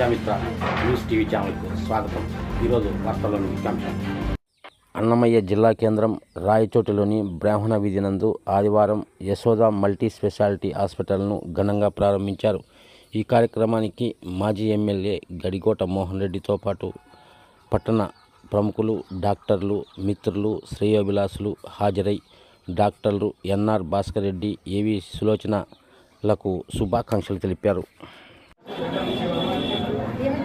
Vidya Mitra news TV ఛానల్కు స్వాగతం. ఈరోజు వార్తల్లోని ముఖ్యాంశం. అన్నమయ్య జిల్లా కేంద్రం రాయచోటిలోని బ్రాహ్మణ వీధి నందు ఆదివారం యశోద మల్టీ స్పెషాలిటీ హాస్పిటల్ను ఘనంగా ప్రారంభించారు. ఈ కార్యక్రమానికి మాజీ ఎమ్మెల్యే గడిగోట మోహన్ రెడ్డితో పాటు పట్టణ ప్రముఖులు డాక్టర్లు మిత్రులు శ్రేయోభిలాసులు హాజరై డాక్టర్లు ఎన్ఆర్ భాస్కర్ రెడ్డి ఏవి సులోచనలకు శుభాకాంక్షలు తెలిపారు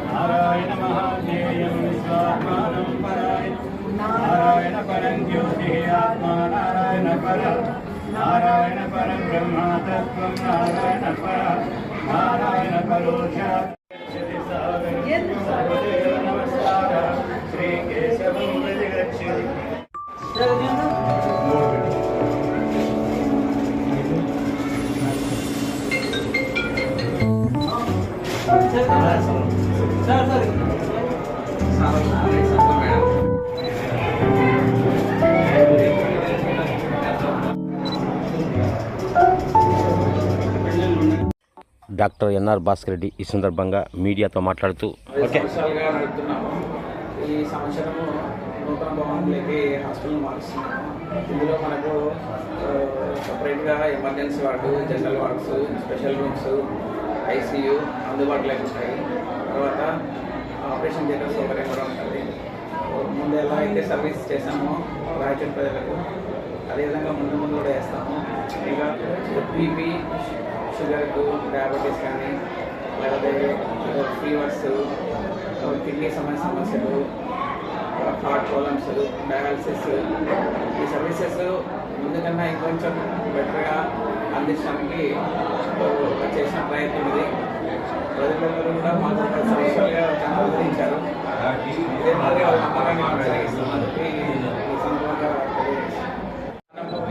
నారాయణ విశ్వాత్మానం పరాయ నారాయణ పరం జ్యోతిః ఆత్మా నారాయణ పరం నారాయణ పరం బ్రహ్మ తత్వం నారాయణ పర నారాయణ సర్వదేవ నమస్కార శ్రీ కేశవం ప్రతి గచ్చతి డాక్టర్ ఎన్ఆర్ భాస్కర్ రెడ్డి ఈ సందర్భంగా మీడియాతో మాట్లాడుతూ ఓకే. ఈ సంవత్సరము నూతన భవనంలోకి హాస్పిటల్ మారుస్తున్నాము. ఇందులో మనకు సపరేట్గా emergency ward general wards special rooms ICU అందుబాటులోకి ఉంటాయి తర్వాత ఆపరేషన్ థియేటర్ సౌకర్యం కూడా ఉంటుంది. ముందు ఎలా అయితే సర్వీస్ చేశామో రాయచూరు ప్రజలకు అదేవిధంగా ముందు ముందు కూడా వేస్తాము ఇంకా బీపీ షుగర్కు డయాబెటీస్ కానీ లేకపోతే ఫీవర్స్ కిడ్నీ సమస్య సమస్యలు హార్ట్ ప్రాబ్లమ్స్ డయాలసిస్ ఈ సర్వీసెస్ ముందు కన్నా ఇంకొంచెం బెటర్గా అందించడానికి చేసిన ప్రయత్నం ఇది. ప్రజలందరూ కూడా మాకు పది సంవత్సరాలుగా చాలా ఆదరించారు ఇదే మాదిరిగా వాళ్ళ నమ్మకాన్ని కొనసాగిస్తామని చెప్పి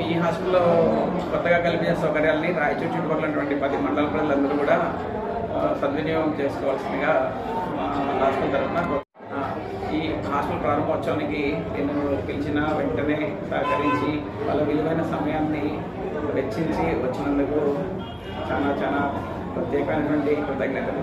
ఈ హాస్టల్లో హాస్పిటల్లో కొత్తగా కల్పించిన సౌకర్యాలని రాయచూరు చుట్టుపక్కలన్నటువంటి పది మండల ప్రజలందరూ కూడా సద్వినియోగం చేసుకోవాల్సిందిగా హాస్టల్ హాస్పిటల్ తరఫున ఈ హాస్పిటల్ ప్రారంభోత్సవానికి నేను పిలిచిన వెంటనే సహకరించి వాళ్ళ విలువైన సమయాన్ని వెచ్చించి వచ్చినందుకు చాలా చాలా ప్రత్యేకమైనటువంటి కృతజ్ఞతలు.